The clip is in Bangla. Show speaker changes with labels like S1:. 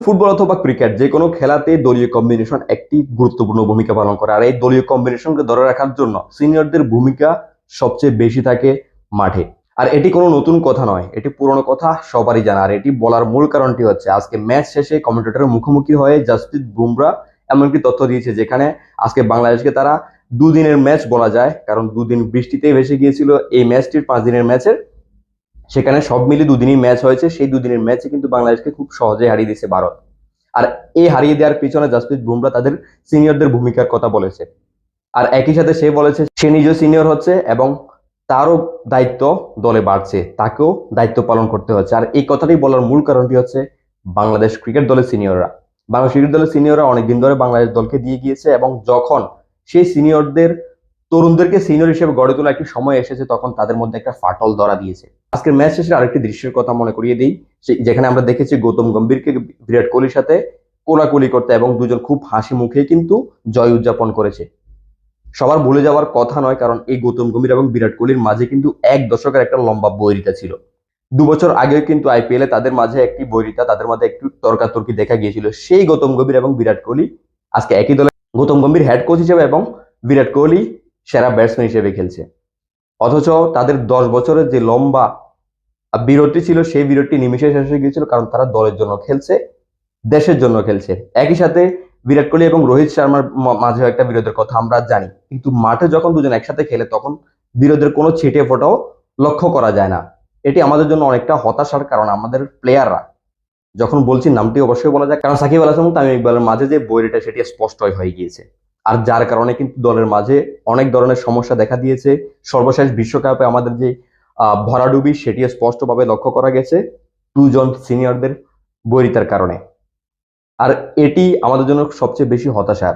S1: ফুটবল অথবা ক্রিকেট, যে কোনো খেলাতে দলীয় কম্বিনেশন একটি গুরুত্বপূর্ণ ভূমিকা পালন করে। আর এই দলীয় কম্বিনেশনকে ধরে রাখার জন্য সিনিয়রদের ভূমিকা সবচেয়ে বেশি থাকে মাঠে। আর এটি কোনো নতুন কথা নয়, এটি পুরনো কথা, সবারই জানা। আর এটি বলার মূল কারণটি হচ্ছে, আজকে ম্যাচ শেষে কমেন্টেটরের মুখোমুখি হয়ে জাসপ্রীত বুমরা এমন একটি তথ্য দিয়েছে যেখানে আজকে বাংলাদেশকে তারা দুদিনের ম্যাচ বলা যায়, কারণ দুদিন বৃষ্টিতেই ভেসে গিয়েছিল এই ম্যাচটির পাঁচ দিনের ম্যাচের সেখানে সব মিলে দুদিনই ম্যাচ হয়েছে। সেই দুদিনের ম্যাচে কিন্তু বাংলাদেশকে খুব সহজে হারিয়ে দিয়েছে ভারত। আর এই হারিয়ে দেওয়ার পিছনে জাসপ্রীত বুমরা তাদের সিনিয়রদের ভূমিকার কথা বলেছে। আর একই সাথে সে বলেছে, সে নিজেও সিনিয়র হচ্ছে এবং তারও দায়িত্ব দলে বাড়ছে। তাকেও দায়িত্ব পালন করতে হচ্ছে। আর এই কথাটি বলার মূল কারণটি হচ্ছে বাংলাদেশ ক্রিকেট দলের সিনিয়ররা বাংলাদেশ ক্রিকেট দলের সিনিয়ররা অনেকদিন ধরে বাংলাদেশ দলকে দিয়ে গিয়েছে এবং যখন সেই সিনিয়রদের তরুণদেরকে সিনিয়র হিসেবে গড়ে তোলা একটি সময় এসেছে, তখন তাদের মধ্যে একটা ফাটল ধরা দিয়েছে। আজকের ম্যাচ শেষে আরেকটি দৃশ্যের কথা মনে করিয়ে দিই। যেখানে আমরা দেখেছি গৌতম গম্ভীরকে বিরাট কোহলির সাথে কোলাকুলি করতে এবং দুজন খুব হাসি মুখে কিন্তু জয় উদযাপন করেছে। সবার ভুলে যাওয়ার কথা নয়, কারণ এই গৌতম গম্ভীর এবং বিরাট কোহলির মাঝে কিন্তু এক দশকের একটা লম্বা বৈরিতা ছিল। দু বছর আগেও কিন্তু আইপিএলে তাদের মাঝে একটি বৈরিতা, তাদের মাঝে একটু তর্কাতর্কি দেখা গিয়েছিল। সেই গৌতম গম্ভীর এবং বিরাট কোহলি আজকে একই দলে গৌতম গম্ভীর হেড কোচ হিসেবে এবং বিরাট কোহলি সেরা ব্যাটসম্যান হিসেবে খেলছে। অথচ তাদের দশ বছরের যে লম্বা বিরতি ছিল, সেই বিরতি নিমিশে শেষ হয়ে গিয়েছিল কারণ তারা দলের জন্য খেলছে, দেশের জন্য খেলছে। একই সাথে বিরাট কোহলি এবং রোহিত শর্মার মাঝে একটা বিরোধের কথা আমরা জানি। কিন্তু মাঠে যখন দুজন একসাথে খেলে তখন বিরোধের কোনো ছিটে ফোটাও লক্ষ্য করা যায় না। এটি আমাদের জন্য অনেকটা হতাশার কারণ আমাদের প্লেয়াররা। যখন বলছি, নামটি অবশ্যই বলা যায়। কারণ সাকিব আল তামিম ইকবালের মাঝে যে বৈরিটা, সেটি স্পষ্টই হয়ে গিয়েছে। আর যার কারণে কিন্তু দলের মাঝে অনেক ধরনের সমস্যা দেখা দিয়েছে। সর্বশেষ বিশ্বকাপে আমাদের যে ভরাডুবি সেটি স্পষ্টভাবে লক্ষ্য করা গেছে দুজন সিনিয়রদের বৈরিতার কারণে। আর এটি আমাদের জন্য সবচেয়ে বেশি হতাশার।